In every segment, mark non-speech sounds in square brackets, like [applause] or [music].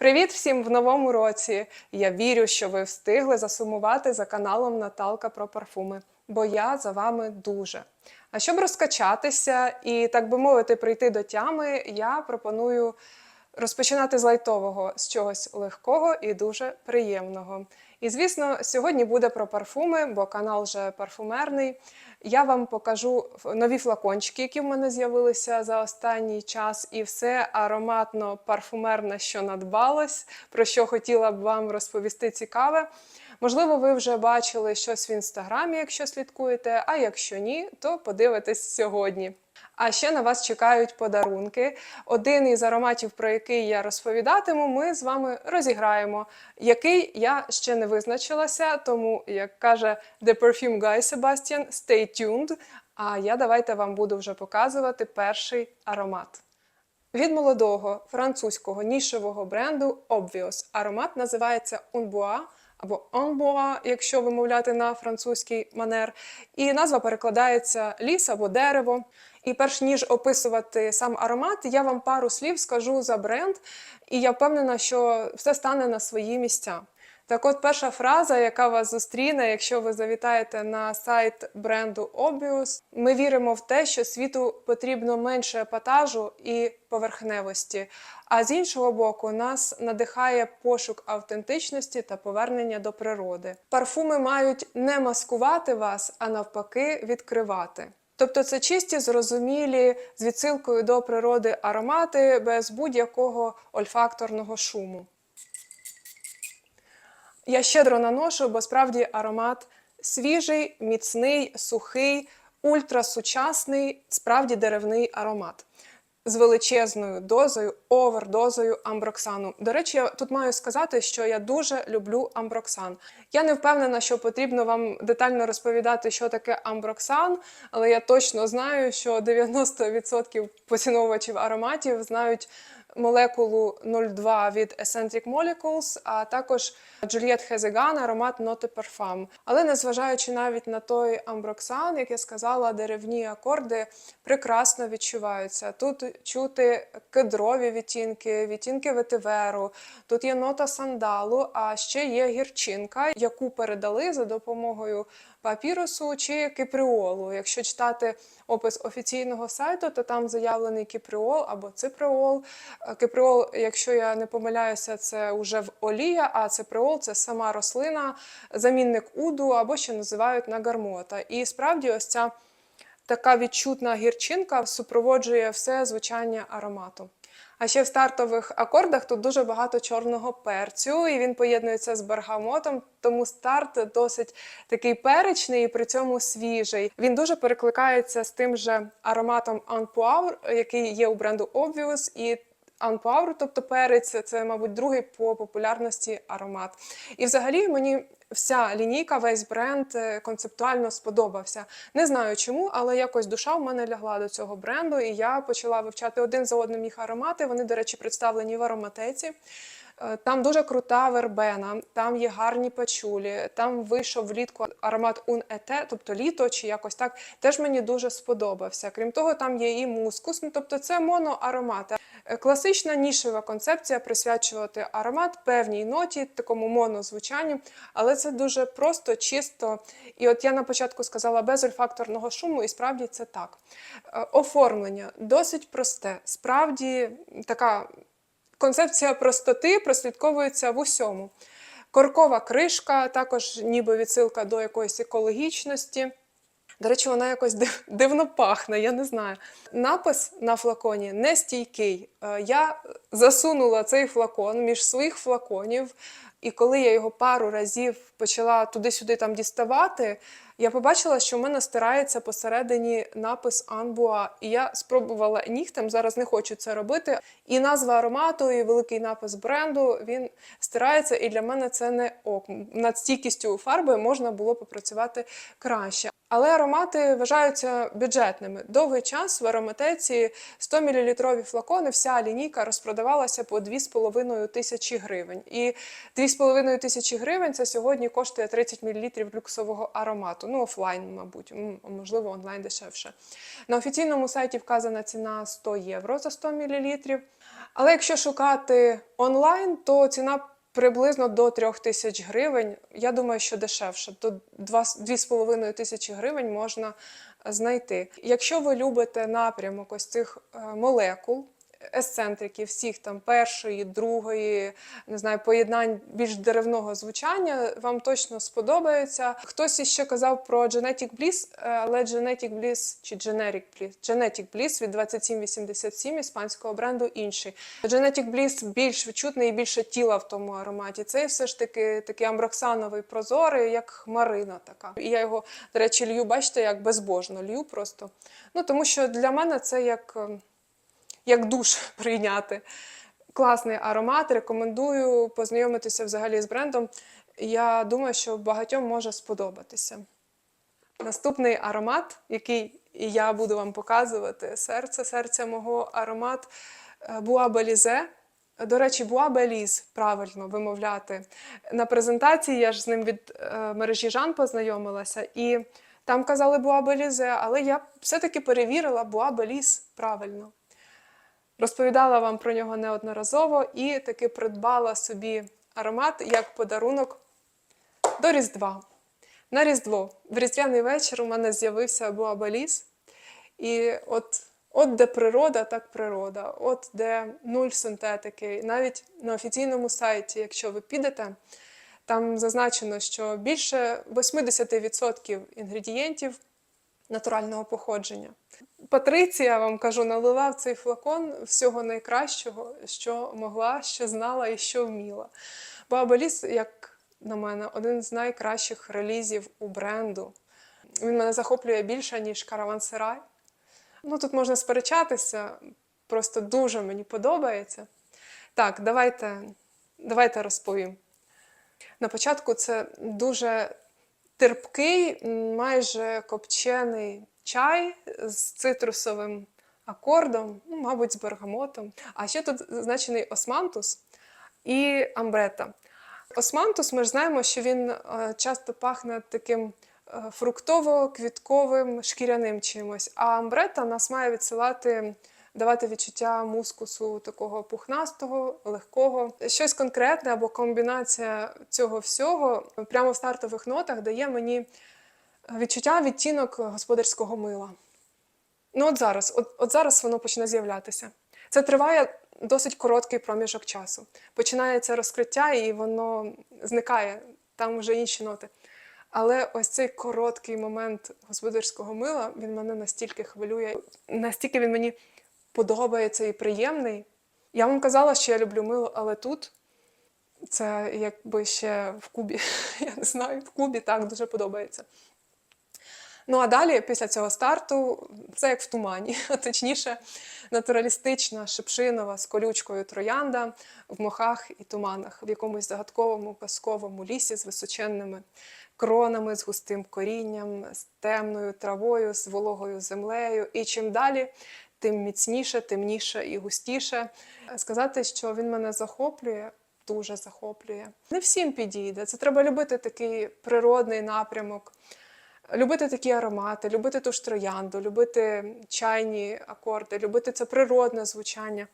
Привіт всім в новому році! Я вірю, що ви встигли засумувати за каналом Наталка про парфуми, бо я за вами дуже. А щоб розкачатися і, так би мовити, прийти до тями, я пропоную розпочинати з лайтового, з чогось легкого і дуже приємного. І звісно, сьогодні буде про парфуми, бо канал вже парфумерний. Я вам покажу нові флакончики, які в мене з'явилися за останній час, і все ароматно парфумерне, що надбалось, про що хотіла б вам розповісти цікаве. Можливо, ви вже бачили щось в інстаграмі, якщо слідкуєте. А якщо ні, то подивитесь сьогодні. А ще на вас чекають подарунки. Один із ароматів, про який я розповідатиму, ми з вами розіграємо. Який я ще не визначилася, тому, як каже The Perfume Guy Sebastian, stay tuned. А я давайте вам буду вже показувати перший аромат. Від молодого французького нішевого бренду Obvious аромат називається Unbois або «анбуа», якщо вимовляти на французький манер. І назва перекладається ліс або дерево. І перш ніж описувати сам аромат, я вам пару слів скажу за бренд, і я впевнена, що все стане на свої місця. Так от перша фраза, яка вас зустріне, якщо ви завітаєте на сайт бренду Obvious, ми віримо в те, що світу потрібно менше епатажу і поверхневості. А з іншого боку, нас надихає пошук автентичності та повернення до природи. Парфуми мають не маскувати вас, а навпаки, відкривати. Тобто це чисті, зрозумілі з відсилкою до природи аромати без будь-якого ольфакторного шуму. Я щедро наношу, бо справді аромат свіжий, міцний, сухий, ультрасучасний, справді деревний аромат. З величезною дозою, овердозою амброксану. До речі, я тут маю сказати, що я дуже люблю амброксан. Я не впевнена, що потрібно вам детально розповідати, що таке амброксан, але я точно знаю, що 90% поціновувачів ароматів знають молекулу 02 від Eccentric Molecules, а також Juliette Хезеган, аромат Note Parfum. Але незважаючи навіть на той амброксан, як я сказала, деревні акорди прекрасно відчуваються. Тут чути кедрові відтінки, відтінки ветиверу, тут є нота сандалу, а ще є гірчинка, яку передали за допомогою папірусу чи киприолу. Якщо читати опис офіційного сайту, то там заявлений киприол або циприол. Е, Киприол, якщо я не помиляюся, це вже в олія, а циприол це сама рослина, замінник уду або ще називають нагармота. І справді ось ця така відчутна гірчинка супроводжує все звучання аромату. А ще в стартових акордах тут дуже багато чорного перцю, і він поєднується з бергамотом, тому старт досить такий перечний і при цьому свіжий. Він дуже перекликається з тим же ароматом Unpower, який є у бренду Obvious, і Unpower, тобто перець, це, мабуть, другий по популярності аромат. І взагалі мені вся лінійка, весь бренд е, концептуально сподобався. Не знаю чому, але якось душа в мене лягла до цього бренду, і я почала вивчати один за одним їх аромати. Вони, до речі, представлені в ароматеці. Е, Там дуже крута вербена, там є гарні пачулі, там вийшов влітку аромат Un Ете, тобто літо чи якось так, теж мені дуже сподобався. Крім того, там є і мускус, ну тобто це моноаромати. Е, Класична нішева концепція присвячувати аромат певній ноті, такому монозвучанню, але це дуже просто, чисто. І от я на початку сказала без ольфакторного шуму, і справді це так. Е, Оформлення досить просте, справді така концепція простоти прослідковується в усьому. Коркова кришка, також ніби відсилка до якоїсь екологічності. До речі, вона якось див- дивно пахне, я не знаю. Напис на флаконі не стійкий. Е, Я засунула цей флакон між своїх флаконів, і коли я його пару разів почала туди-сюди там діставати, я побачила, що в мене стирається посередині напис Анбуа. І я спробувала нігтем, зараз не хочу це робити. І назва аромату, і великий напис бренду він стирається, і для мене це не ок. Над стійкістю фарби можна було попрацювати краще. Але аромати вважаються бюджетними. Довгий час в ароматеці 100 мл флакони, вся лінійка розпродавалася по 2,5 тисячі гривень. І 2,5 тисячі гривень це сьогодні коштує 30 мл люксового аромату. Ну, офлайн, мабуть, можливо, онлайн дешевше. На офіційному сайті вказана ціна 100 євро за 100 мл. Але якщо шукати онлайн, то ціна приблизно до 3 тисяч гривень. Я думаю, що дешевше, до 2,5 тисячі гривень можна знайти. Якщо ви любите напрямок ось цих е, молекул, есцентриків, всіх там першої, другої, не знаю, поєднань більш деревного звучання, вам точно сподобається. Хтось іще казав про Genetic Bliss, але Genetic Bliss чи Generic Bliss, Genetic Bliss від 2787 іспанського бренду інший. Genetic Bliss більш відчутний і більше тіла в тому ароматі. Цей все ж таки такий амброксановий прозорий, як хмарина така. І я його, до речі, лью, бачите, як безбожно лью просто. Ну тому що для мене це як. Е, як душ [laughs] прийняти. Класний аромат. Рекомендую познайомитися взагалі з брендом. Я думаю, що багатьом може сподобатися. Наступний аромат, який я буду вам показувати, серце, серце мого аромат Буа Белізе. До речі, Буа Беліз правильно вимовляти. На презентації я ж з ним від е, мережі Жан познайомилася, і там казали Буа Белізе, але я все-таки перевірила Буа Беліз правильно. Розповідала вам про нього неодноразово і таки придбала собі аромат як подарунок до Різдва. На Різдво, в Різдвяний вечір у мене з'явився Буабаліс. І от, от де природа, так природа, от де нуль синтетики. Навіть на офіційному сайті, якщо ви підете, там зазначено, що більше 80% інгредієнтів натурального походження. Патриція, вам кажу, налила в цей флакон всього найкращого, що могла, що знала і що вміла. Баба Ліс, як на мене, один з найкращих релізів у бренду. Він мене захоплює більше, ніж Каравансерай. Ну, тут можна сперечатися, просто дуже мені подобається. Так, давайте, давайте розповім. На початку це дуже терпкий, майже копчений чай з цитрусовим акордом, ну, мабуть, з бергамотом. А ще тут зазначений османтус і амбрета. Османтус, ми ж знаємо, що він е, часто пахне таким е, фруктово-квітковим шкіряним чимось, а амбрета нас має відсилати. Давати відчуття мускусу такого пухнастого, легкого. Щось конкретне або комбінація цього всього прямо в стартових нотах дає мені відчуття відтінок господарського мила. Ну, от зараз, от, от зараз воно почне з'являтися. Це триває досить короткий проміжок часу. Починається розкриття, і воно зникає, там вже інші ноти. Але ось цей короткий момент господарського мила він мене настільки хвилює, настільки він мені подобається і приємний. Я вам казала, що я люблю мило, але тут це якби ще в Кубі. [laughs] Я не знаю, в Кубі так дуже подобається. Ну а далі, після цього старту, це як в тумані, [laughs] точніше, натуралістична шипшинова з колючкою троянда в мохах і туманах, в якомусь загадковому казковому лісі з височенними кронами, з густим корінням, з темною травою, з вологою землею. І чим далі, тим міцніше, темніше і густіше. Сказати, що він мене захоплює. Дуже захоплює. Не всім підійде. Це треба любити такий природний напрямок, любити такі аромати, любити ту ж троянду, любити чайні акорди, любити це природне звучання.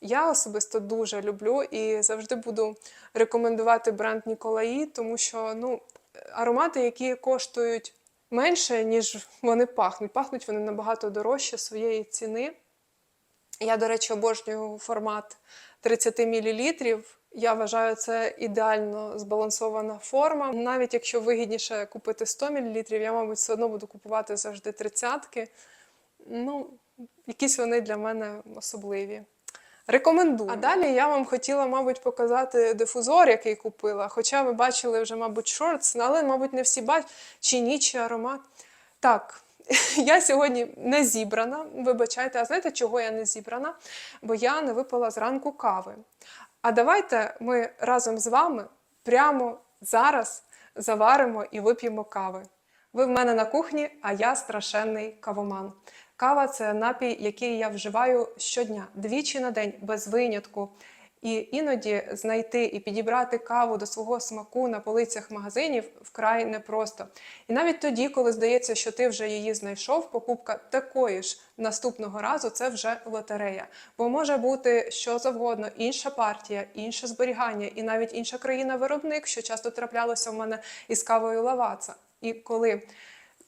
Я особисто дуже люблю і завжди буду рекомендувати бренд Ніколаї, тому що ну, аромати, які коштують менше, ніж вони пахнуть. Пахнуть вони набагато дорожче своєї ціни. Я, до речі, обожнюю формат 30 мл. Я вважаю, це ідеально збалансована форма. Навіть якщо вигідніше купити 100 мл, я, мабуть, все одно буду купувати завжди тридцятки. Ну, якісь вони для мене особливі. Рекомендую. А далі я вам хотіла, мабуть, показати дифузор, який купила. Хоча ви бачили вже, мабуть, шортс, але, мабуть, не всі бачать, чи ні, чи аромат. Так, [laughs] я сьогодні не зібрана, вибачайте, а знаєте, чого я не зібрана? Бо я не випила зранку кави. А давайте ми разом з вами прямо зараз заваримо і вип'ємо кави. Ви в мене на кухні, а я страшенний кавоман. Кава це напій, який я вживаю щодня, двічі на день, без винятку. І іноді знайти і підібрати каву до свого смаку на полицях магазинів вкрай непросто. І навіть тоді, коли здається, що ти вже її знайшов, покупка такої ж наступного разу це вже лотерея. Бо може бути що завгодно, інша партія, інше зберігання, і навіть інша країна-виробник, що часто траплялося в мене із кавою лаваца. І коли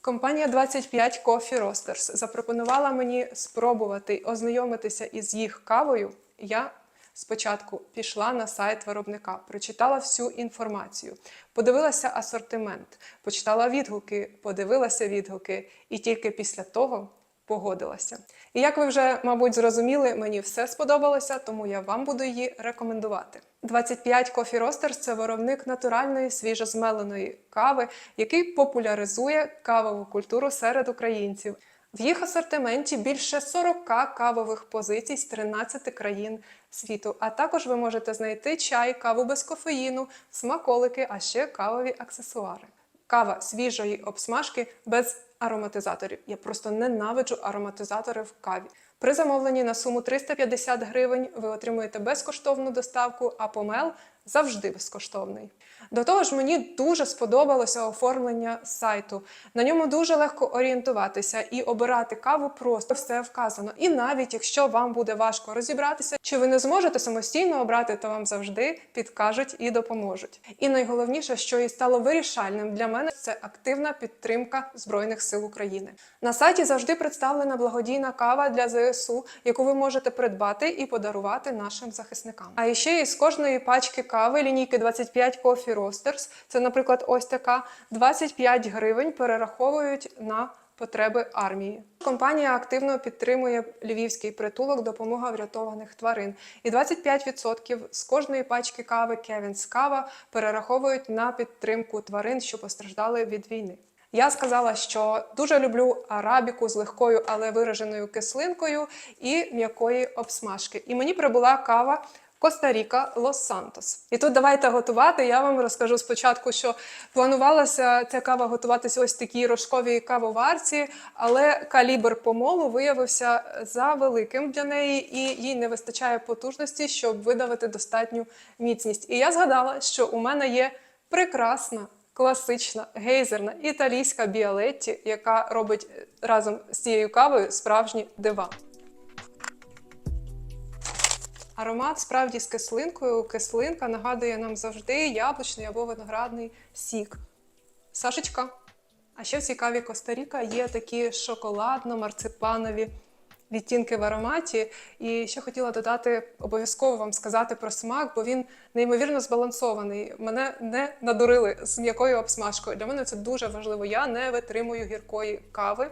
Компанія 25 Coffee Roasters запропонувала мені спробувати ознайомитися із їх кавою. Я спочатку пішла на сайт виробника, прочитала всю інформацію, подивилася асортимент, почитала відгуки, подивилася відгуки, і тільки після того погодилася. І як ви вже, мабуть, зрозуміли, мені все сподобалося, тому я вам буду її рекомендувати. 25 Coffee Roasters – це виробник натуральної свіжозмеленої кави, який популяризує кавову культуру серед українців. В їх асортименті більше 40 кавових позицій з 13 країн світу. А також ви можете знайти чай, каву без кофеїну, смаколики, а ще кавові аксесуари. Кава свіжої обсмажки без ароматизаторів. Я просто ненавиджу ароматизатори в каві. При замовленні на суму 350 гривень ви отримуєте безкоштовну доставку, а помел завжди безкоштовний. До того ж, мені дуже сподобалося оформлення сайту. На ньому дуже легко орієнтуватися і обирати каву просто все вказано. І навіть якщо вам буде важко розібратися, чи ви не зможете самостійно обрати, то вам завжди підкажуть і допоможуть. І найголовніше, що і стало вирішальним для мене, це активна підтримка Збройних сил України. На сайті завжди представлена благодійна кава для ЗСУ, яку ви можете придбати і подарувати нашим захисникам. А ще із кожної пачки кави лінійки 25 Coffee Roasters, це, наприклад, ось така 25 гривень перераховують на потреби армії. Компанія активно підтримує львівський притулок допомога врятованих тварин. І 25% з кожної пачки кави Кевінс Кава перераховують на підтримку тварин, що постраждали від війни. Я сказала, що дуже люблю арабіку з легкою, але вираженою кислинкою і м'якої обсмажки. І мені прибула кава Коста-Ріка Лос-Сантос. І тут давайте готувати. Я вам розкажу спочатку, що планувалася ця кава готуватися ось такій рожковій кавоварці, але калібр помолу виявився за великим для неї, і їй не вистачає потужності, щоб видавити достатню міцність. І я згадала, що у мене є прекрасна. Класична гейзерна італійська біалетті, яка робить е, разом з цією кавою справжні дива. Аромат справді з кислинкою. Кислинка нагадує нам завжди яблучний або виноградний сік. Сашечка. А ще в цій каві Коста-Ріка є такі шоколадно-марципанові відтінки в ароматі. І ще хотіла додати, обов'язково вам сказати про смак, бо він неймовірно збалансований. Мене не надурили з м'якою обсмажкою. Для мене це дуже важливо. Я не витримую гіркої кави,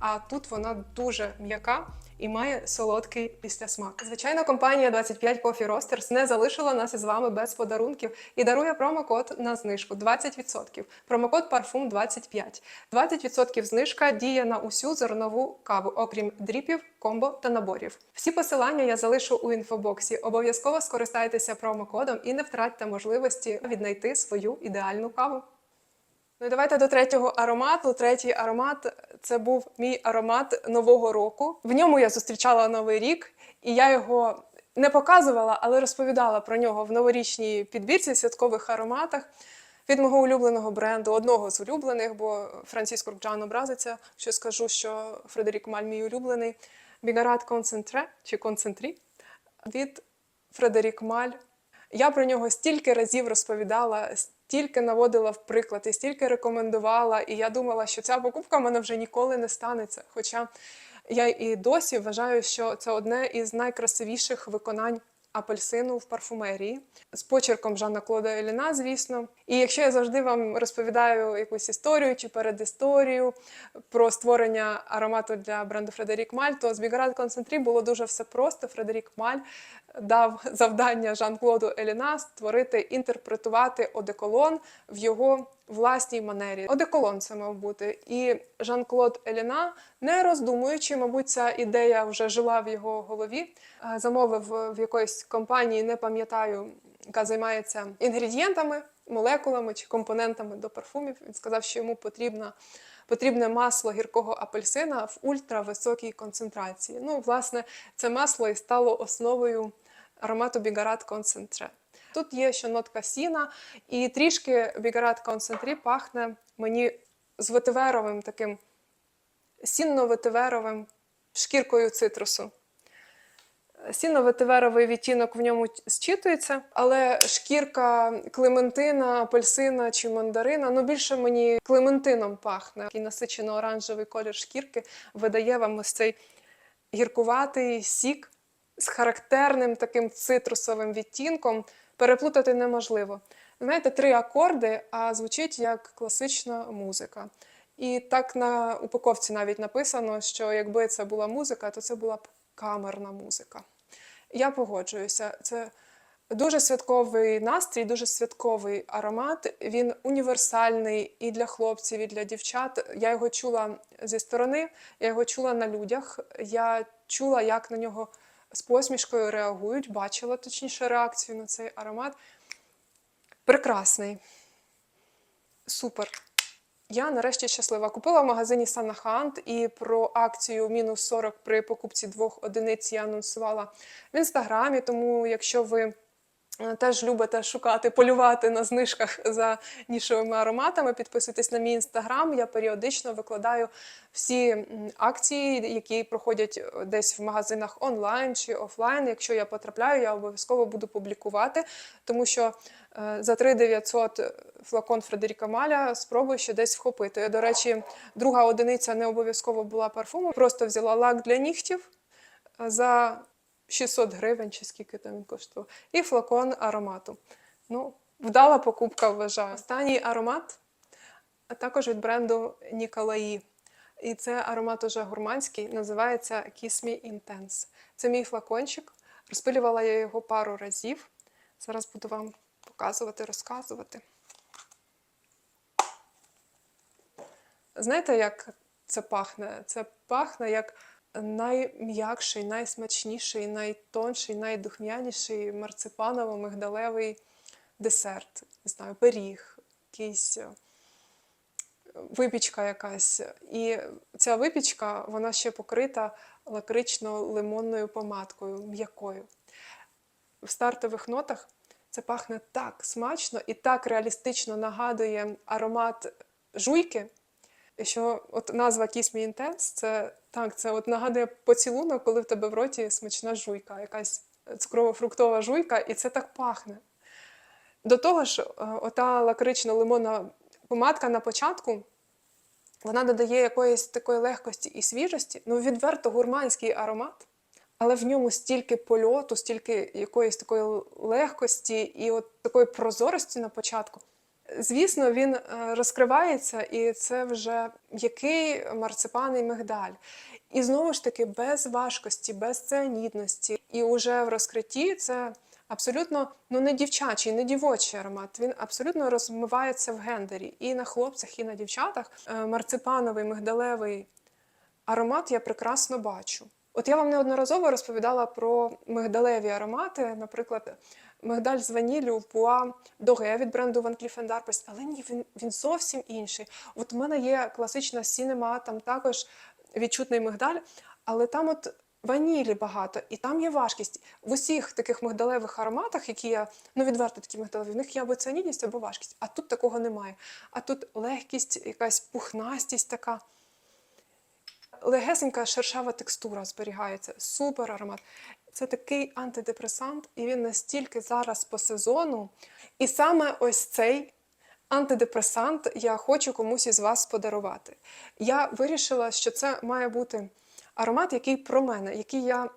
а тут вона дуже м'яка і має солодкий післясмак. Звичайно, компанія 25 Coffee Roasters не залишила нас із вами без подарунків і дарує промокод на знижку 20%. Промокод парфум 25. 20% знижка діє на усю зернову каву, окрім дріпів, комбо та наборів. Всі посилання я залишу у інфобоксі. Обов'язково скористайтеся промокодом і не втратьте можливості віднайти свою ідеальну каву. Ну давайте до третього аромату. Третій аромат це був мій аромат нового року. В ньому я зустрічала новий рік, і я його не показувала, але розповідала про нього в новорічній підбірці святкових ароматах від мого улюбленого бренду, одного з улюблених, бо Франциско Рукджан образиться, що скажу, що Фредерік Маль мій улюблений. Бігарат Концентре чи Концентрі від Фредерік Маль. Я про нього стільки разів розповідала, стільки наводила в приклад і стільки рекомендувала. І я думала, що ця покупка в мене вже ніколи не станеться. Хоча я і досі вважаю, що це одне із найкрасивіших виконань апельсину в парфумерії з почерком Жанна Клода Еліна, звісно. І якщо я завжди вам розповідаю якусь історію чи передісторію про створення аромату для бренду Фредерік Маль, то з Бігарат Концентрі було дуже все просто. Фредерік Маль дав завдання Жан-Клоду Еліна створити, інтерпретувати одеколон в його власній манері. Одеколон це мав бути. І Жан-Клод Еліна, не роздумуючи, мабуть, ця ідея вже жила в його голові. е, Замовив в якоїсь компанії, не пам'ятаю, яка займається інгредієнтами, молекулами чи компонентами до парфумів. Він сказав, що йому потрібна. Потрібне масло гіркого апельсина в ультрависокій концентрації. Ну, власне, це масло і стало основою аромату Бігарат Концентре. Тут є ще нотка сіна, і трішки Бігарат Концентрі пахне мені з ветиверовим таким сінно-ветиверовим шкіркою цитрусу. Сіно-ветиверовий відтінок в ньому зчитується, але шкірка клементина, апельсина чи мандарина, ну більше мені клементином пахне. Такий насичено-оранжевий колір шкірки видає вам ось цей гіркуватий сік з характерним таким цитрусовим відтінком. Переплутати неможливо. Знаєте, три акорди, а звучить як класична музика. І так на упаковці навіть написано, що якби це була музика, то це була б камерна музика. Я погоджуюся. Це дуже святковий настрій, дуже святковий аромат. Він універсальний і для хлопців, і для дівчат. Я його чула зі сторони, я його чула на людях. Я чула, як на нього з посмішкою реагують, бачила точніше реакцію на цей аромат. Прекрасний. Супер. Я нарешті щаслива. Купила в магазині Санахант і про акцію мінус 40 при покупці двох одиниць я анонсувала в інстаграмі. Тому, якщо ви теж любите шукати, полювати на знижках за нішовими ароматами, підписуйтесь на мій інстаграм. Я періодично викладаю всі акції, які проходять е, десь в магазинах онлайн чи офлайн. Якщо я потрапляю, я обов'язково буду публікувати, тому що е, за 3900 флакон Фредеріка Маля спробую ще десь вхопити. До речі, друга одиниця не обов'язково була парфуму, просто взяла лак для нігтів е, за 600 гривень, чи скільки там він коштував, і флакон аромату. Ну, вдала покупка, вважаю. Останній аромат, також від бренду Ніколаї. І це аромат уже гурманський, називається Kiss Me Intense. Це мій флакончик. Розпилювала я його пару разів. Зараз буду вам показувати, розказувати. Знаєте, як це пахне? Це пахне як найм'якший, найсмачніший, найтонший, найдухмяніший марципаново-мигдалевий десерт. Не знаю, пиріг, якийсь е, випічка якась. І ця випічка, вона ще покрита лакрично-лимонною помадкою, м'якою. В стартових нотах це пахне так смачно і так реалістично нагадує аромат жуйки, що от назва Kiss Me Intense, це так, це от нагадує поцілунок, коли в тебе в роті смачна жуйка, якась цукрово-фруктова жуйка, і це так пахне. До того ж, е, ота лакрично-лимонна помадка на початку, вона додає якоїсь такої легкості і свіжості, ну відверто гурманський аромат, але в ньому стільки польоту, стільки якоїсь такої легкості і от такої прозорості на початку. Звісно, він е, розкривається, і це вже марципан і мигдаль. І знову ж таки, без важкості, без ціанідності. І уже в розкритті це абсолютно ну, не дівчачий, не дівочий аромат. Він абсолютно розмивається в гендері. І на хлопцях, і на дівчатах. Е, Марципановий, мигдалевий аромат я прекрасно бачу. От я вам неодноразово розповідала про мигдалеві аромати, наприклад, мигдаль з ваніллю Пуа Доге від бренду Van Cleef але ні, він, він зовсім інший. От у мене є класична сінема, там також відчутний мигдаль, але там от ванілі багато, і там є важкість. В усіх таких мигдалевих ароматах, які я, ну відверто такі мигдалеві, в них є або ціанідність, або важкість. А тут такого немає. А тут легкість, якась пухнастість така легесенька шершава текстура зберігається. Супер аромат. Це такий антидепресант, і він настільки зараз по сезону. І саме ось цей антидепресант я хочу комусь із вас подарувати. Я вирішила, що це має бути аромат, який про мене, який я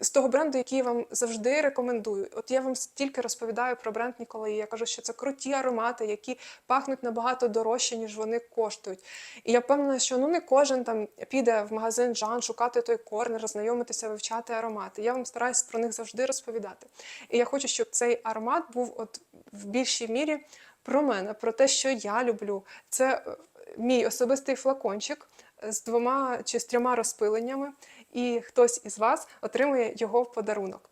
з того бренду, який я вам завжди рекомендую. От я вам стільки розповідаю про бренд Ніколаї. Я кажу, що це круті аромати, які пахнуть набагато дорожче, ніж вони коштують. І я впевнена, що ну не кожен там піде в магазин Жан шукати той корнер, знайомитися, вивчати аромати. Я вам стараюся про них завжди розповідати. І я хочу, щоб цей аромат був от в більшій мірі про мене, про те, що я люблю. Це е, мій особистий флакончик з двома чи з трьома розпиленнями, і хтось із вас отримує його в подарунок.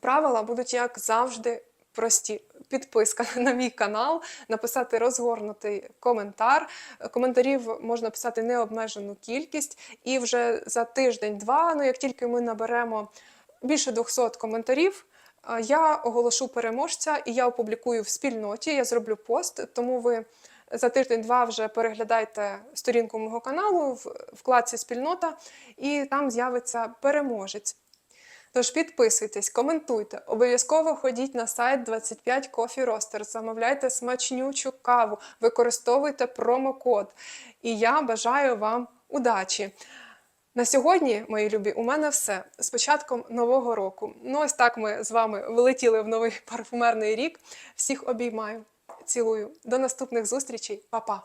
Правила будуть, як завжди, прості. Підписка [laughs] на мій канал, написати розгорнутий коментар. Коментарів можна писати необмежену кількість, і вже за тиждень-два, ну як тільки ми наберемо більше 200 коментарів, Е, Я оголошу переможця і я опублікую в спільноті. Я зроблю пост, тому ви за тиждень-два вже переглядайте сторінку мого каналу в вкладці спільнота, і там з'явиться переможець. Тож підписуйтесь, коментуйте, обов'язково ходіть на сайт 25 Coffee Roasters, замовляйте смачнючу каву, використовуйте промокод. І я бажаю вам удачі! На сьогодні, мої любі, у мене все. З початком нового року. Ну, ось так ми з вами влетіли в новий парфумерний рік. Всіх обіймаю, цілую. До наступних зустрічей, Па-па!